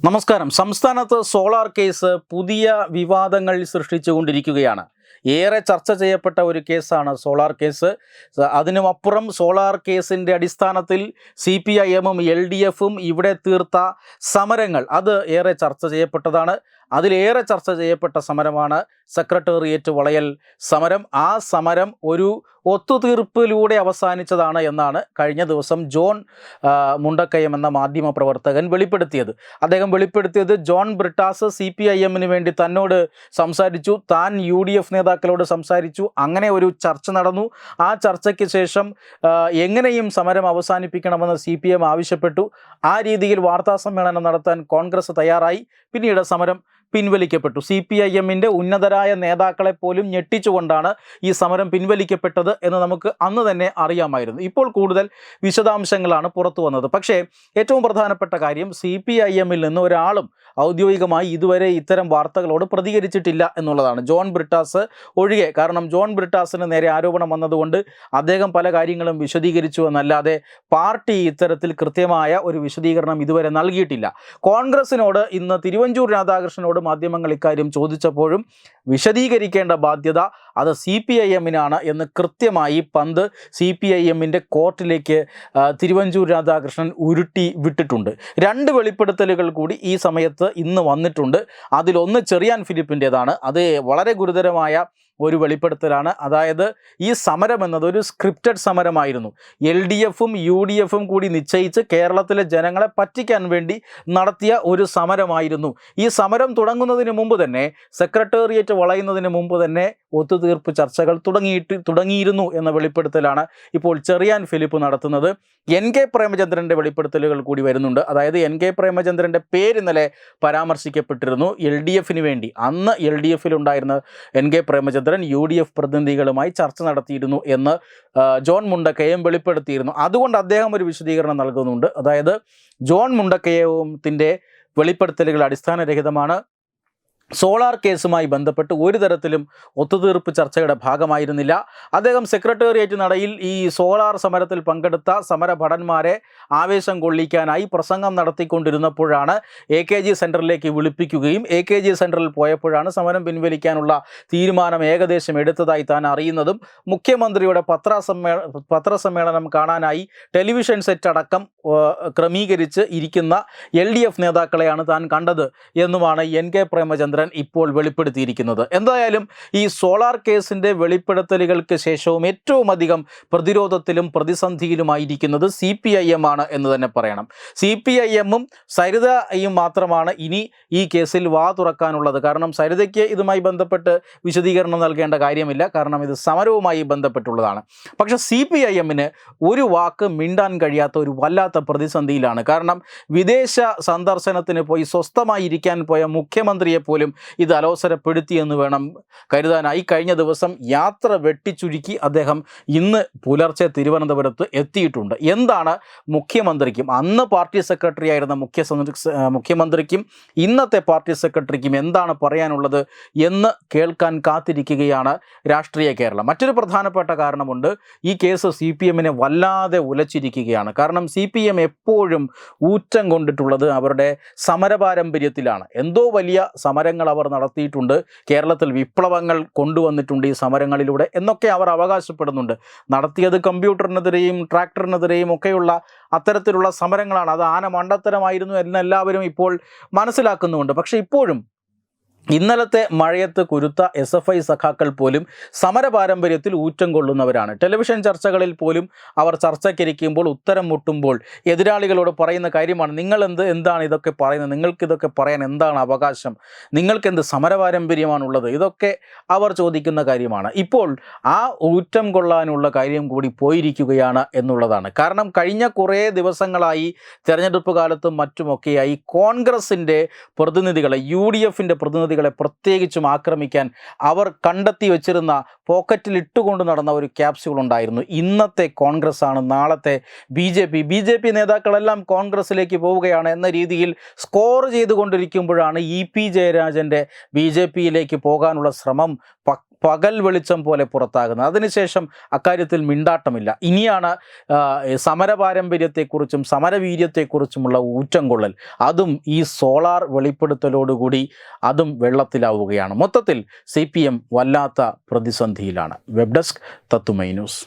നമസ്കാരം. സംസ്ഥാനത്ത് solar case പുതിയ വിവാദങ്ങൾ സൃഷ്ടിച്ചുകൊണ്ടിരിക്കുകയാണ്. ഏറെ ചർച്ച ചെയ്യപ്പെട്ട ഒരു കേസാണ് സോളാർ കേസ്. അതിനുമപ്പുറം സോളാർ കേസിന്റെ അടിസ്ഥാനത്തിൽ സി പി ഐ എമ്മും എൽ ഡി എഫും ഇവിടെ തീർത്ത സമരങ്ങൾ. അത് ഏറെ ചർച്ച ചെയ്യപ്പെട്ടതാണ്. അതിലേറെ ചർച്ച ചെയ്യപ്പെട്ട സമരമാണ് സെക്രട്ടേറിയറ്റ് വളയൽ സമരം. ആ സമരം ഒരു ഒത്തുതീർപ്പിലൂടെ അവസാനിച്ചതാണ് എന്നാണ് കഴിഞ്ഞ ദിവസം ജോൺ മുണ്ടക്കയം എന്ന മാധ്യമ പ്രവർത്തകൻ വെളിപ്പെടുത്തിയത്. അദ്ദേഹം വെളിപ്പെടുത്തിയത് John Brittas C P I എമ്മിന് വേണ്ടി തന്നോട് സംസാരിച്ചു. താൻ യു ഡി എഫ് നേതാക്കളോട് സംസാരിച്ചു. അങ്ങനെ ഒരു ചർച്ച നടന്നു. ആ ചർച്ചയ്ക്ക് ശേഷം എങ്ങനെയും സമരം അവസാനിപ്പിക്കണമെന്ന് സി പി എം ആവശ്യപ്പെട്ടു. ആ രീതിയിൽ വാർത്താ സമ്മേളനം നടത്താൻ കോൺഗ്രസ് തയ്യാറായി. പിന്നീട് സമരം പിൻവലിക്കപ്പെട്ടു. സി പി ഐ എമ്മിന്റെ ഉന്നതരായ നേതാക്കളെ പോലും ഞെട്ടിച്ചുകൊണ്ടാണ് ഈ സമരം പിൻവലിക്കപ്പെട്ടത് എന്ന് നമുക്ക് അന്ന് തന്നെ അറിയാമായിരുന്നു. ഇപ്പോൾ കൂടുതൽ വിശദാംശങ്ങളാണ് പുറത്തു വന്നത്. പക്ഷേ ഏറ്റവും പ്രധാനപ്പെട്ട കാര്യം സി പി ഐ എമ്മിൽ നിന്ന് ഒരാളും ഔദ്യോഗികമായി ഇതുവരെ ഇത്തരം വാർത്തകളോട് പ്രതികരിച്ചിട്ടില്ല എന്നുള്ളതാണ്. ജോൺ ബ്രിട്ടാസ് ഒഴികെ. കാരണം ജോൺ ബ്രിട്ടാസിന് നേരെ ആരോപണം വന്നതുകൊണ്ട് അദ്ദേഹം പല കാര്യങ്ങളും വിശദീകരിച്ചു എന്നല്ലാതെ പാർട്ടി ഇത്തരത്തിൽ കൃത്യമായ ഒരു വിശദീകരണം ഇതുവരെ നൽകിയിട്ടില്ല. കോൺഗ്രസിനോട് ഇന്ന് തിരുവഞ്ചൂർ രാധാകൃഷ്ണനോട് മാധ്യമങ്ങൾ ഇക്കാര്യം ചോദിച്ചപ്പോഴും വിശദീകരിക്കേണ്ട ബാധ്യത അത് സി പി ഐ എമ്മിനാണ് എന്ന് കൃത്യമായി പന്ത് സി പി ഐ എമ്മിന്റെ കോർട്ടിലേക്ക് തിരുവഞ്ചൂർ രാധാകൃഷ്ണൻ ഉരുട്ടി വിട്ടിട്ടുണ്ട്. രണ്ട് വെളിപ്പെടുത്തലുകൾ കൂടി ഈ സമയത്ത് ഇന്ന് വന്നിട്ടുണ്ട്. അതിലൊന്ന് ചെറിയാൻ ഫിലിപ്പിന്റേതാണ്. അത് വളരെ ഗുരുതരമായ ഒരു വെളിപ്പെടുത്തലാണ്. അതായത് ഈ സമരം എന്നത് ഒരു സ്ക്രിപ്റ്റഡ് സമരമായിരുന്നു. എൽ ഡി എഫും യു ഡി എഫും കൂടി നിശ്ചയിച്ച് കേരളത്തിലെ ജനങ്ങളെ പറ്റിക്കാൻ വേണ്ടി നടത്തിയ ഒരു സമരമായിരുന്നു. ഈ സമരം തുടങ്ങുന്നതിന് മുമ്പ് തന്നെ സെക്രട്ടേറിയറ്റ് വളയുന്നതിന് മുമ്പ് തന്നെ ഒത്തുതീർപ്പ് ചർച്ചകൾ തുടങ്ങിയിട്ട് തുടങ്ങിയിരുന്നു എന്ന വെളിപ്പെടുത്തലാണ് ഇപ്പോൾ ചെറിയാൻ ഫിലിപ്പ് നടത്തുന്നത്. എൻ കെ പ്രേമചന്ദ്രന്റെ വെളിപ്പെടുത്തലുകൾ കൂടി വരുന്നുണ്ട്. അതായത് എൻ കെ പ്രേമചന്ദ്രന്റെ പേര് ഇന്നലെ പരാമർശിക്കപ്പെട്ടിരുന്നു. എൽ ഡി എഫിന് വേണ്ടി. അന്ന് L D എഫിലുണ്ടായിരുന്ന N K Premachandran U D F പ്രതിനിധികളുമായി ചർച്ച നടത്തിയിരുന്നു എന്ന് ജോൺ മുണ്ടക്കയം വെളിപ്പെടുത്തിയിരുന്നു. അതുകൊണ്ട് അദ്ദേഹം ഒരു വിശദീകരണം നൽകുന്നുണ്ട്. അതായത് ജോൺ മുണ്ടക്കയത്തിന്റെ വെളിപ്പെടുത്തലുകൾ അടിസ്ഥാനരഹിതമാണ്. സോളാർ കേസുമായി ബന്ധപ്പെട്ട് ഒരു തരത്തിലും ഒത്തുതീർപ്പ് ചർച്ചയുടെ ഭാഗമായിരുന്നില്ല. അദ്ദേഹം സെക്രട്ടേറിയറ്റ് നടയിൽ ഈ സോളാർ സമരത്തിൽ പങ്കെടുത്ത സമരഭടന്മാരെ ആവേശം കൊള്ളിക്കാനായി പ്രസംഗം നടത്തിക്കൊണ്ടിരുന്നപ്പോഴാണ് എ കെ ജി സെന്ററിലേക്ക് വിളിപ്പിക്കുകയും എ കെ ജി സെന്ററിൽ പോയപ്പോഴാണ് സമരം പിൻവലിക്കാനുള്ള തീരുമാനം ഏകദേശം എടുത്തതായി താൻ അറിയുന്നതും മുഖ്യമന്ത്രിയുടെ പത്രസമ്മേ പത്രസമ്മേളനം കാണാനായി ടെലിവിഷൻ സെറ്റ് അടക്കം ക്രമീകരിച്ച് ഇരിക്കുന്ന എൽ നേതാക്കളെയാണ് താൻ കണ്ടത് എന്നുമാണ് എൻ കെ പ്രേമചന്ദ്രൻ ഇപ്പോൾ വെളിപ്പെടുത്തിയിരിക്കുന്നത്. എന്തായാലും ഈ സോളാർ കേസിന്റെ വെളിപ്പെടുത്തലുകൾക്ക് ശേഷവും ഏറ്റവും അധികം പ്രതിരോധത്തിലും പ്രതിസന്ധിയിലുമായിരിക്കുന്നത് സി പി ഐ എം ആണ് എന്ന് തന്നെ പറയണം. സി പി ഐ എമ്മും സരിതയും മാത്രമാണ് ഇനി ഈ കേസിൽ വാ തുറക്കാനുള്ളത്. കാരണം സരിതയ്ക്ക് ഇതുമായി ബന്ധപ്പെട്ട് വിശദീകരണം നൽകേണ്ട കാര്യമില്ല. കാരണം ഇത് സമരവുമായി ബന്ധപ്പെട്ടുള്ളതാണ്. പക്ഷെ സി പി ഐ എമ്മിന് ഒരു വാക്ക് മിണ്ടാൻ കഴിയാത്ത ഒരു വല്ലാത്ത പ്രതിസന്ധിയിലാണ്. കാരണം വിദേശ സന്ദർശനത്തിന് പോയി സ്വസ്ഥമായി ഇരിക്കാൻ പോയ മുഖ്യമന്ത്രിയെ പോലും ഇത് അലോസരപ്പെടുത്തി എന്ന് വേണം കരുതാനായി കഴിഞ്ഞ ദിവസം യാത്ര വെട്ടിച്ചുരുക്കി അദ്ദേഹം ഇന്ന് പുലർച്ചെ തിരുവനന്തപുരത്ത് എത്തിയിട്ടുണ്ട്. എന്താണ് മുഖ്യമന്ത്രിക്കും അന്ന് പാർട്ടി സെക്രട്ടറി ആയിരുന്ന മുഖ്യ മുഖ്യമന്ത്രിക്കും ഇന്നത്തെ പാർട്ടി സെക്രട്ടറിക്കും എന്താണ് പറയാനുള്ളത് എന്ന് കേൾക്കാൻ കാത്തിരിക്കുകയാണ് രാഷ്ട്രീയ കേരളം. മറ്റൊരു പ്രധാനപ്പെട്ട കാരണമുണ്ട് ഈ കേസ് സി പി എമ്മിനെ വല്ലാതെ ഉലച്ചിരിക്കുകയാണ്. കാരണം സി പി എം എപ്പോഴും ഊറ്റം കൊണ്ടിട്ടുള്ളത് അവരുടെ സമരപാരമ്പര്യത്തിലാണ്. എന്തോ വലിയ സമരങ്ങൾ അവർ നടത്തിയിട്ടുണ്ട്. കേരളത്തിൽ വിപ്ലവങ്ങൾ കൊണ്ടുവന്നിട്ടുണ്ട് ഈ സമരങ്ങളിലൂടെ എന്നൊക്കെ അവർ അവകാശപ്പെടുന്നുണ്ട്. നടത്തിയത് കമ്പ്യൂട്ടറിനെതിരെയും ട്രാക്ടറിനെതിരെയും ഒക്കെയുള്ള അത്തരത്തിലുള്ള സമരങ്ങളാണ്. അത് ആന മണ്ടത്തരമായിരുന്നു എന്ന് എല്ലാവരും ഇപ്പോൾ മനസ്സിലാക്കുന്നുണ്ട് പക്ഷേ ഇപ്പോഴും ഇന്നലത്തെ മഴയത്ത് കുരുത്ത എസ് എഫ് ഐ സഖാക്കൾ പോലും സമര പാരമ്പര്യത്തിൽ ഊറ്റം കൊള്ളുന്നവരാണ്. ടെലിവിഷൻ ചർച്ചകളിൽ പോലും അവർ ചർച്ചയ്ക്കിരിക്കുമ്പോൾ ഉത്തരം മുട്ടുമ്പോൾ എതിരാളികളോട് പറയുന്ന കാര്യമാണ് നിങ്ങൾ എന്ത് എന്താണ് ഇതൊക്കെ പറയുന്നത്? നിങ്ങൾക്കിതൊക്കെ പറയാൻ എന്താണ് അവകാശം? നിങ്ങൾക്കെന്ത് സമര പാരമ്പര്യമാണുള്ളത് ഇതൊക്കെ അവർ ചോദിക്കുന്ന കാര്യമാണ്. ഇപ്പോൾ ആ ഊറ്റം കൊള്ളാനുള്ള കാര്യം കൂടി പോയിരിക്കുകയാണ് എന്നുള്ളതാണ്. കാരണം കഴിഞ്ഞ കുറേ ദിവസങ്ങളായി തെരഞ്ഞെടുപ്പ് കാലത്തും മറ്റുമൊക്കെയായി കോൺഗ്രസിന്റെ പ്രതിനിധികളെ യു ഡി എഫിന്റെ പ്രതിനിധികളെ പ്രത്യേകിച്ചും ആക്രമിക്കാൻ അവർ കണ്ടെത്തി വെച്ചിരുന്ന പോക്കറ്റിൽ ഇട്ടുകൊണ്ട് നടന്ന ഒരു ക്യാപ്സ്യൂൾ ഉണ്ടായിരുന്നു ഇന്നത്തെ കോൺഗ്രസ് ആണ് നാളത്തെ B J P. B J P നേതാക്കളെല്ലാം കോൺഗ്രസ്സിലേക്ക് പോവുകയാണ് എന്ന രീതിയിൽ സ്കോർ ചെയ്തുകൊണ്ടിരിക്കുമ്പോഴാണ് ഇ പി ജയരാജന്റെ ബി ജെ പിയിലേക്ക് പോകാനുള്ള ശ്രമം പകൽ വെളിച്ചം പോലെ പുറത്താകുന്നത്. അതിനുശേഷം അക്കാര്യത്തിൽ മിണ്ടാട്ടമില്ല. ഇനിയാണ് സമര പാരമ്പര്യത്തെക്കുറിച്ചും സമരവീര്യത്തെക്കുറിച്ചുമുള്ള ഊറ്റം കൊള്ളൽ അതും ഈ സോളാർ വെളിപ്പെടുത്തലോടുകൂടി അതും വെള്ളത്തിലാവുകയാണ്. മൊത്തത്തിൽ സി വല്ലാത്ത പ്രതിസന്ധിയിലാണ്. വെബ് ഡെസ്ക് തത്തുമൈ ന്യൂസ്.